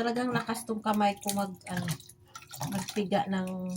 talagang lakas tong kamay ko mag, ano, magpiga ng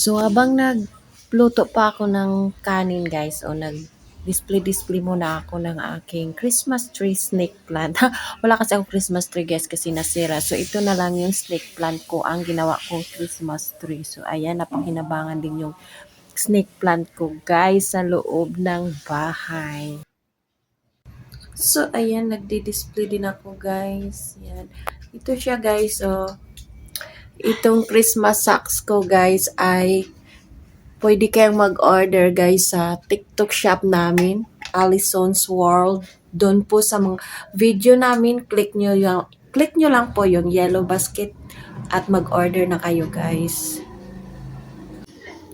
So, habang nagluto pa ako ng kanin, guys, o nag display-display muna ako ng aking Christmas tree snake plant. Wala kasi akong Christmas tree, guys, kasi nasira. So, ito na lang yung snake plant ko, ang ginawa kong Christmas tree. So, ayan, napakinabangan din yung snake plant ko, guys, sa loob ng bahay. So, ayan, nagdi-display din ako, guys. Yan. Ito siya, guys, oh itong Christmas socks ko guys ay pwede kayong mag-order guys sa TikTok shop namin, Alison's World. Doon po sa mga video namin, click nyo, yung, click nyo lang po yung yellow basket at mag-order na kayo guys.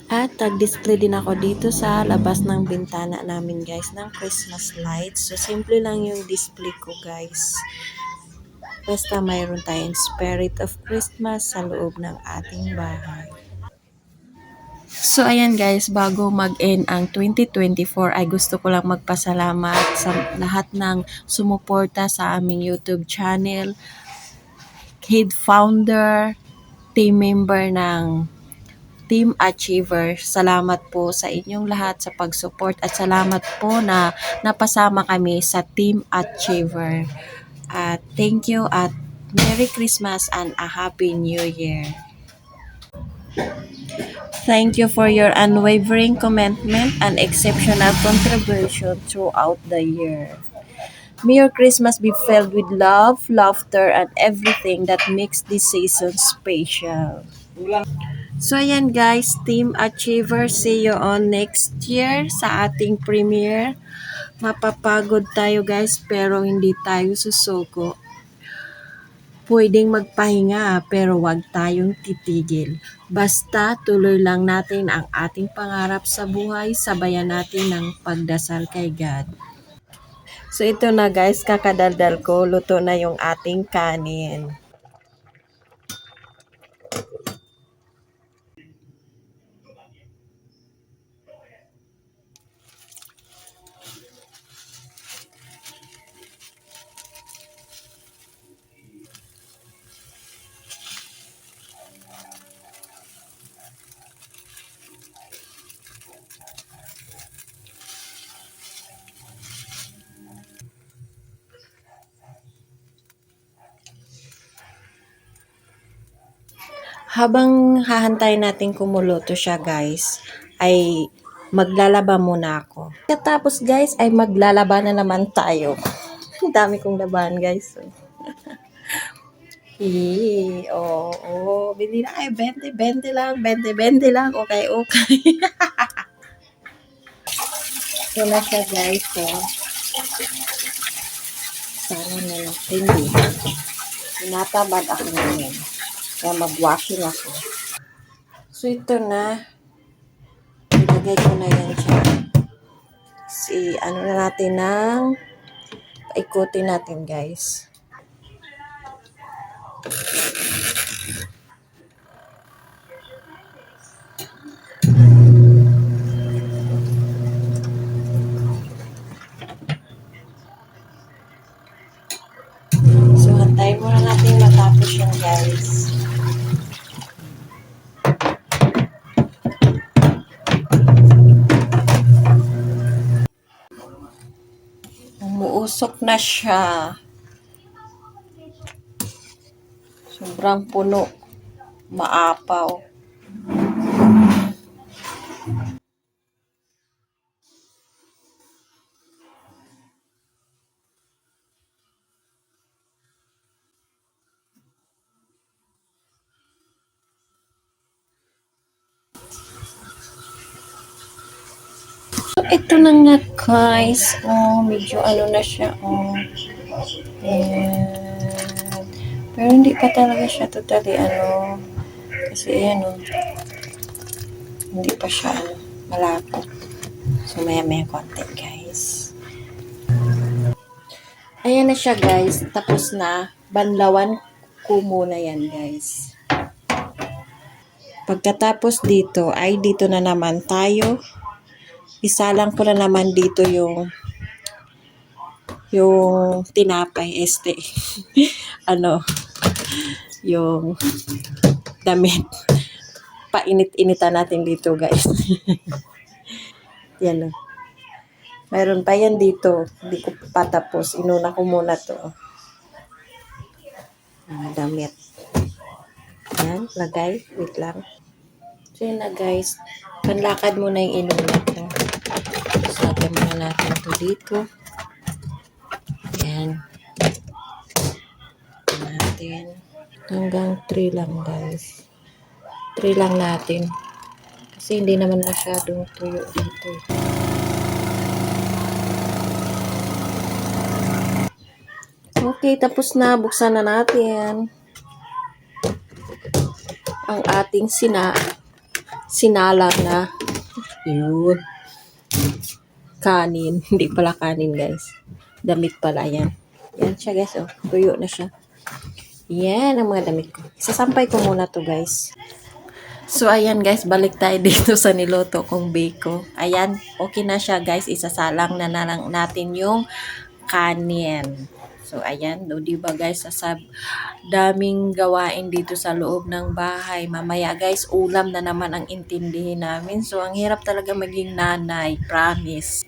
At tag-display din ako dito sa labas ng bintana namin guys ng Christmas lights. So simple lang yung display ko guys. Basta mayroon tayong spirit of Christmas sa loob ng ating bahay. So ayan guys, bago mag-end ang 2024 ay gusto ko lang magpasalamat sa lahat ng sumuporta sa aming YouTube channel, kid founder, team member ng Team Achiever. Salamat po sa inyong lahat sa pag-support at salamat po na napasama kami sa Team Achiever. At thank you at Merry Christmas and a Happy New Year. Thank you for your unwavering commitment and exceptional contribution throughout the year. May your Christmas be filled with love, laughter, and everything that makes this season special. So ayan guys, Team Achiever, see you on next year sa ating premiere. Mapapagod tayo guys pero hindi tayo susuko. Pwedeng magpahinga pero wag tayong titigil. Basta tuloy lang natin ang ating pangarap sa buhay, sabayan natin ng pagdasal kay God. So ito na guys, kakadaldal ko, luto na yung ating kanin. Habang hahantay natin kumuloto siya guys, ay maglalaba muna ako. Katapos guys, ay maglalaba na naman tayo. Ang dami kong laban guys. Hii, oo, oh, bili na ay 20, 20 lang, 20, 20 lang, okay, okay. Ito siya guys, oh. Sana na lang, hindi. Tinatabad ako ngayon. Kaya mag-washing ako. So, ito na. Ilagay ko na yan siya. Si, ano na natin ng paikutin natin guys. So, hantayin muna natin matapos yan guys. Umuusok na siya. Sobrang puno. Maapaw. Ito na nga guys. Oh, medyo ano na siya. Oh. Ayan. Pero hindi pa talaga siya totally ano. Kasi ayan oh. Hindi pa siya ano, malapot. So, maya-maya konti guys. Ayan na siya guys. Tapos na. Banlawan ko muna yan guys. Pagkatapos dito ay dito na naman tayo. Isalang ko na naman dito yung yung tinapay este ano yung damit. Painit-initan natin dito guys. Yan o mayroon pa yan dito. Hindi ko pa tapos. Inuna ko muna to. Mga damit. Yan lagay. Wait lang. So yun na guys. Panlakad muna yung inuna lagyan muna natin to dito. Yan natin. Hanggang 3 lang guys. 3 lang natin. Kasi hindi naman masyadong tuyo dito okay tapos na. Buksan na natin. Ang ating sina sinalang na. Yun kanin hindi pala kanin guys damit pala yan yan siya guys oh tuyo na siya yan ang mga damit ko sasampay ko muna to guys So, ayan guys, balik tayo dito sa niloto kong bako. Ayan, okay na siya guys. Isasalang na, lang natin yung kanin. So, ayan, do, diba guys, sasab daming gawain dito sa loob ng bahay. Mamaya guys, ulam na naman ang intindihin namin. So, ang hirap talaga maging nanay, promise.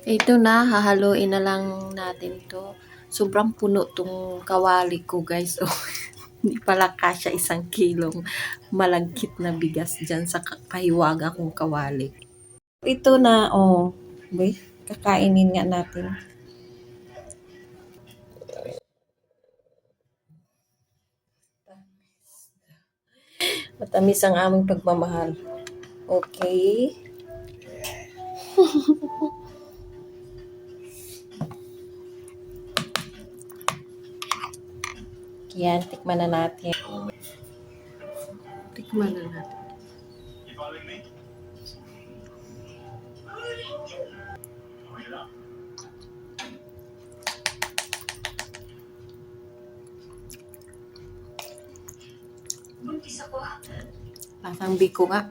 Ito na, hahaluin na lang natin to. Sobrang puno tong kawali ko guys. Oh, hindi pala kasya isang kilong malagkit na bigas dyan sa kahiwaga kong kawali. Ito na, oh. Boy, kakainin nga natin. Matamis ang aming pagmamahal. Okay. Yan, tikman na natin. Tikman na natin. Lasang biko nga.